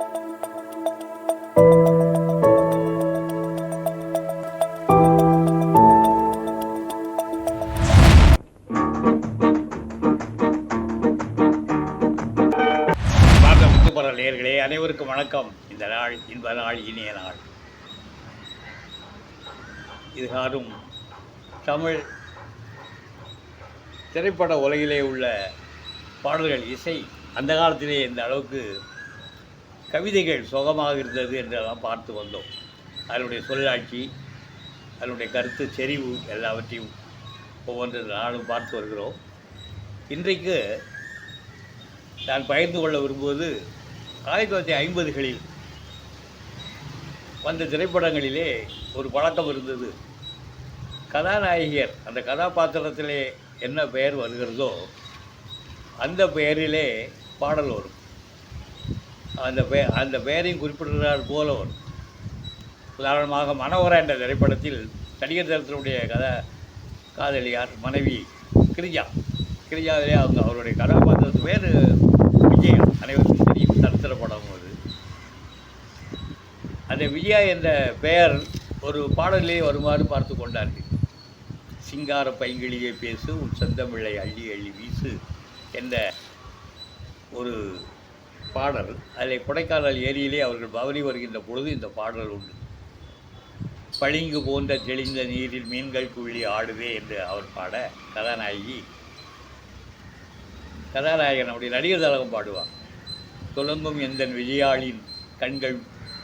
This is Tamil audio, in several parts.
பார்த்த நேயர்களே அனைவருக்கும் வணக்கம். இந்த நாள் இன்ப நாள் இனிய நாள். இதுகாரும் தமிழ் திரைப்பட உலகிலே உள்ள பாடல்கள் இசை அந்த காலத்திலே இந்த அளவுக்கு கவிதைகள் சுகமாக இருந்தது என்றெல்லாம் பார்த்து வந்தோம். அதனுடைய சொல்லாட்சி அதனுடைய கருத்து செறிவு எல்லாவற்றையும் ஒவ்வொன்று நானும் பார்த்து வருகிறோம். இன்றைக்கு நான் பகிர்ந்து கொள்ள விரும்புவது ஆயிரத்தி தொள்ளாயிரத்தி ஐம்பதுகளில் வந்த திரைப்படங்களிலே ஒரு பழக்கம் இருந்தது. கதாநாயகியர் அந்த கதாபாத்திரத்திலே என்ன பெயர் வருகிறதோ அந்த பெயரிலே பாடல் வரும். அந்த பே அந்த பெயரையும் குறிப்பிடுகிறார் போல வரும் உதாரணமாக மனோகரா என்ற திரைப்படத்தில் நடிகர் தரத்தினுடைய கதை காதலியார் மனைவி கிரிஜா. கிரிஜாவிலே அவங்க அவருடைய கதாபாத்திரத்து பேர் விஜய் அனைவருக்கும் தெரியும் சரித்திர படம் அது. அந்த விஜயா என்ற பெயர் ஒரு பாடலிலே வருமாறு பார்த்து கொண்டார்கள் சிங்கார பைங்கிழியை பேசு உன் செந்தமிழை அள்ளி அள்ளி வீசு என்ற ஒரு பாடல். அதில் கொடைக்கானல் ஏரியிலே அவர்கள் பவனி வருகின்ற பொழுது இந்த பாடல் உண்டு. பளிங்கு போன்ற தெளிந்த நீரில் மீன்கள் குள்ளி ஆடுவே என்று அவர் பாட கதாநாயகி கதாநாயகன் அப்படி நடிகர் தலகம் பாடுவார். துலங்கும் எந்த விஜயாளின் கண்கள்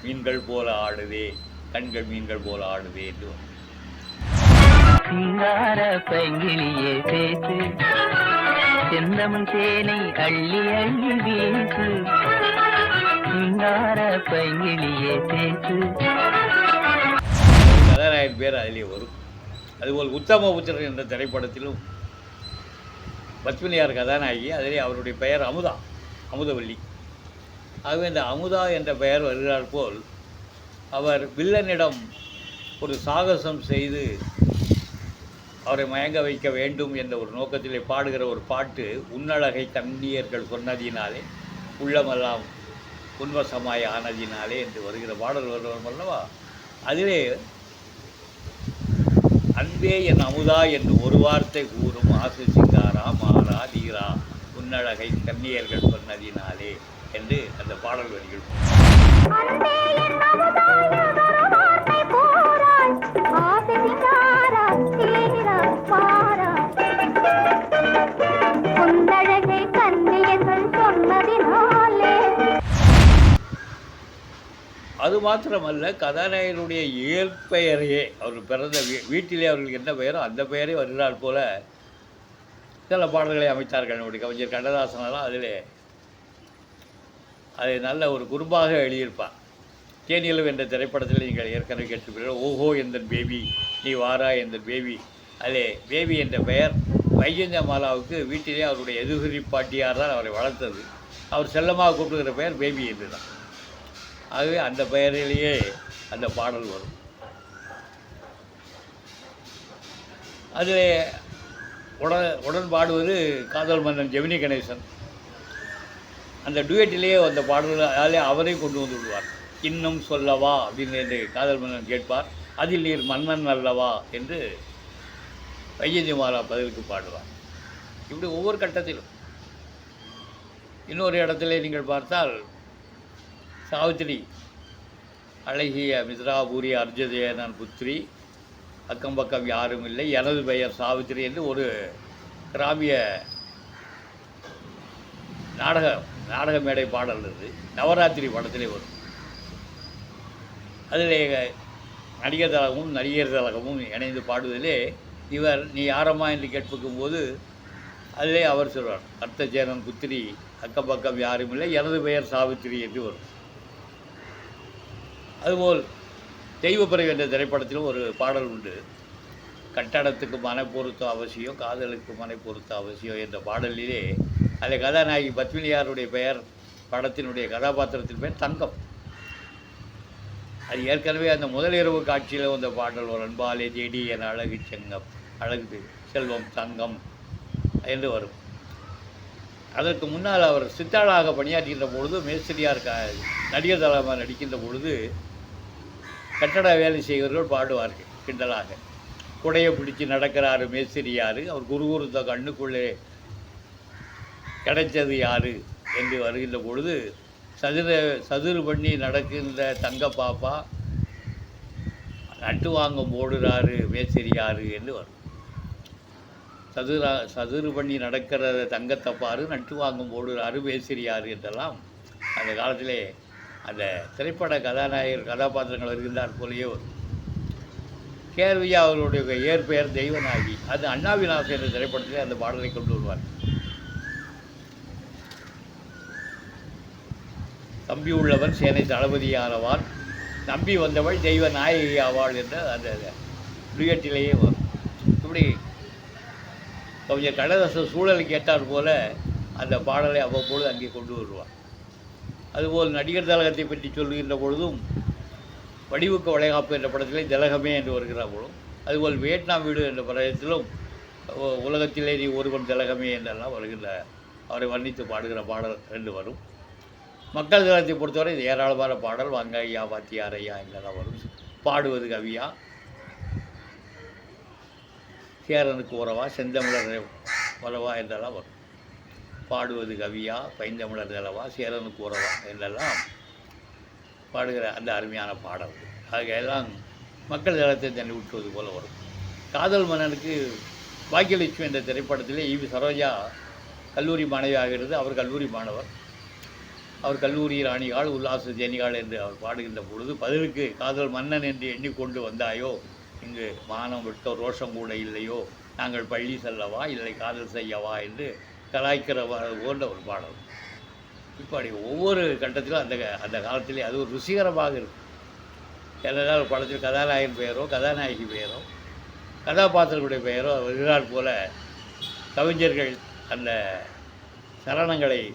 மீன்கள் போல ஆடுவே கண்கள் மீன்கள் போல ஆடுவே என்று சிங்கார பைங்கிலியே பேசு. செந்தமிழ் தேனை அள்ளி அள்ளி வீசு சிங்கார பைங்கிலியே பேசு கதாநாயகன் பேர் அதிலே வரும். அதுபோல் உத்தம புத்திரன் என்ற திரைப்படத்திலும் பத்மினியார் கதாநாயகி அதிலே அவருடைய பெயர் அமுதா அமுதவல்லி ஆகவே இந்த அமுதா என்ற பெயர் வருகிறார் போல் அவர் வில்லனிடம் ஒரு சாகசம் செய்து அவரை மயங்க வைக்க வேண்டும் என்ற ஒரு நோக்கத்திலே பாடுகிற ஒரு பாட்டு உன்னழகை கண்ணியர்கள் சொன்னதினாலே உள்ளமெல்லாம் உன்வசமாய் ஆனதினாலே என்று வருகிற பாடல் வருவோம் அல்லவா? அதிலே அன்பே என் அமுதா என்று ஒரு வார்த்தை கூறும் ஆசு சிங்காரா மாறா தீரா உன்னழகை கன்னியர்கள் சொன்னதினாலே என்று அந்த பாடல் வரிகள் அன்பே என் அமுதாயதொரு அது மாத்திரமல்ல கதாநாயகனுடைய இயற்பெயரையே அவர் பிறந்த வீ வீட்டிலே அவர்களுக்கு என்ன பெயரோ அந்த பெயரே வருகிறார் போல சில பாடல்களை அமைத்தார்கள் நம்முடைய கவிஞர் கண்ணதாசனெல்லாம் அதிலே. அதை நல்ல ஒரு குறும்பாக எழுதியிருப்பார். தேனிலவு என்ற திரைப்படத்தில் நீங்கள் ஏற்கனவே கேட்டிருப்பீர்கள். ஓஹோ எந்த பேபி நீ வாரா எந்த பேபி. அதிலே பேபி என்ற பெயர் வைஜந்தமாலாவுக்கு வீட்டிலே அவருடைய எதுகுறி பாட்டியார் தான் அவரை வளர்த்தது. அவர் செல்லமாக கூப்பிடுகிற பெயர் பேபி என்று தான் ஆகவே அந்த பெயரிலேயே அந்த பாடல் வரும். அதில் உடன் உடன் பாடுவது காதல் மன்னன் ஜெமினி கணேசன். அந்த டுவேட்டிலேயே அந்த பாடல் அதிலே அவரையும் கொண்டு வந்து விடுவார். இன்னும் சொல்லவா அப்படின்னு என்று காதல் மன்னன் கேட்பார். அதில் நீர் மன்னன் அல்லவா என்று வைஜந்தி மாலா பதிலுக்கு பாடுவார். இப்படி ஒவ்வொரு கட்டத்திலும். இன்னொரு இடத்துல நீங்கள் பார்த்தால் சாவித்திரி அழகிய மித்ராபூரி அர்ஜதேனன் புத்திரி. அக்கம் பக்கம் யாரும் இல்லை. எனது பெயர் சாவித்திரி என்று ஒரு கிராமிய நாடக நாடக மேடை பாடல் இருந்து நவராத்திரி படத்திலே வரும். அதில் நடிகர் தலகமும் நடிகர் தலகமும் இணைந்து பாடுவதிலே இவர் நீ யாரம்மா? என்று கேட்பிக்கும் போது அதிலே அவர் சொல்வார் அர்த்தஜேனன் புத்திரி அக்கம் பக்கம் யாரும் இல்லை. எனது பெயர் சாவித்திரி என்று வரும். அதுபோல் தெய்வப்பிறகு என்ற திரைப்படத்திலும் ஒரு பாடல் உண்டு. கட்டடத்துக்கு மனை பொருத்தம் அவசியம் காதலுக்கு மனை பொருத்தம் அவசியம் என்ற பாடலிலே அதில் கதாநாயகி பத்மினியாருடைய பெயர் படத்தினுடைய கதாபாத்திரத்தின் பெயர் தங்கம். அது ஏற்கனவே அந்த முதல் இரவு காட்சியில் வந்த பாடல் ஒரு அன்பாலே தேடி என் அழகு செங்கம் அழகு செல்வம் தங்கம் என்று வரும். அதற்கு முன்னால் அவர் சித்தாளாக பணியாற்றுகின்ற பொழுது மேஸ்திரியார் க நடிகர் தளமாக நடிக்கின்ற பொழுது கட்டட வேலை செய்கிறவர்கள் பாடுவார்கள் கிண்டலாக. குடையை பிடிச்சி நடக்கிறாரு மேஸ்திரியார் அவர் குரு குருத்த கண்ணுக்குள்ளே கிடைச்சது யாரு என்று வருகின்ற பொழுது சதுர சதுரு பண்ணி நடக்கின்ற தங்க பாப்பா நட்டு வாங்கம் போடுறாரு மேஸ்திரியாரு என்று வரும். சதுரா சதுறு பண்ணி நடக்கிற தங்கத்தை பாரு நட்டு வாங்கும் போடுறாரு மேஸ்திரியாரு என்றெல்லாம் அந்த காலத்திலே அந்த திரைப்பட கதாநாயகர் கதாபாத்திரங்கள் இருக்கின்றார் போலயே வரும் கேர்வியா அவருடைய இயற்பெயர் தெய்வநாயகி. அது அண்ணாவிலாசம் என்ற திரைப்படத்திலே அந்த பாடலை கொண்டு வருவார். தம்பி உள்ளவன் சேனை தளபதியானவான். நம்பி வந்தவள் தெய்வ நாயகி ஆவாள் என்ற அந்த டுயட்டிலேயே வரும் இப்படி கவிஞர் கடதாச சூழலுக்கு ஏற்றாற் போல அந்த பாடலை அவ்வப்பொழுது அங்கே கொண்டு வருவார். அதுபோல் நடிகர் திலகத்தை பற்றி சொல்லுகின்ற பொழுதும் வடிவுக்கு வளைகாப்பு என்ற படத்திலே திலகமே என்று வருகிற பொழுதும் அதுபோல் வியட்நாம் வீடு என்ற படத்திலும் உலகத்திலே நீ ஒருவன் திலகமே என்றெல்லாம் வருகின்ற அவரை வர்ணித்து பாடுகிற பாடல் ரெண்டு வரும். மக்கள் திலகத்தை பொறுத்தவரை இது ஏராளமான பாடல் வாங்க ஐயா ஐயா என்றெல்லாம் வரும். பாடுவது கவியா. சேரனுக்கு உறவா செந்தமிழர் உறவா என்றெல்லாம் வரும். பாடுவது கவியா பைந்தமிழர் நிலவா சேரனுக்கு உறவா என்றெல்லாம் பாடுகிற அந்த அருமையான பாடல். ஆகையெல்லாம் மக்கள் தளத்தை தன்னை விட்டுவது போல வரும். காதல் மன்னனுக்கு பாக்கியலட்சுமி என்ற திரைப்படத்திலே இவி சரோஜா கல்லூரி மாணவியாகிறது அவர் கல்லூரி மாணவர். அவர் கல்லூரி ராணிகாள் உல்லாச ஜெனிகாள் என்று அவர் பாடுகின்ற பொழுது பதிலுக்கு காதல் மன்னன் என்று எண்ணிக்கொண்டு வந்தாயோ இங்கு மானம் விட்டோ ரோஷம் கூட இல்லையோ நாங்கள் பள்ளி செல்லவா இல்லை காதல் செய்யவா என்று கலாய்க்கிற வ- போன்ற ஒரு பாடல். இப்படி ஒவ்வொரு கட்டத்திலும் அந்த க- அந்த காலத்திலே அது ஒரு ருசிகரமாக இருக்கும். ஏனென்றால் ஒரு படத்தில் கதாநாயகன் பெயரோ கதாநாயகி பெயரோ கதாபாத்திரங்களுடைய பெயரோ வருகிறார் போல கவிஞர்கள் அந்த சரணங்களை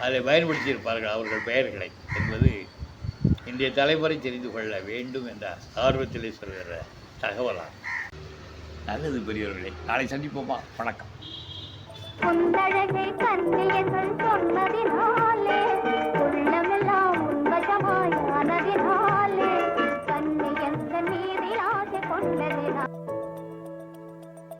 அதை பயன்படுத்தியிருப்பார்கள். அவர்கள் பெயர்களை என்பது இன்றைய தலைமுறை தெரிந்து கொள்ள வேண்டும் என்ற ஆர்வத்திலே சொல்கிற தகவலாகும். நல்லது பெரியவர்களே நாளை சந்திப்போமா? வணக்கம். உந்தழகை கண்ணியங்கள் சொன்னதினாலே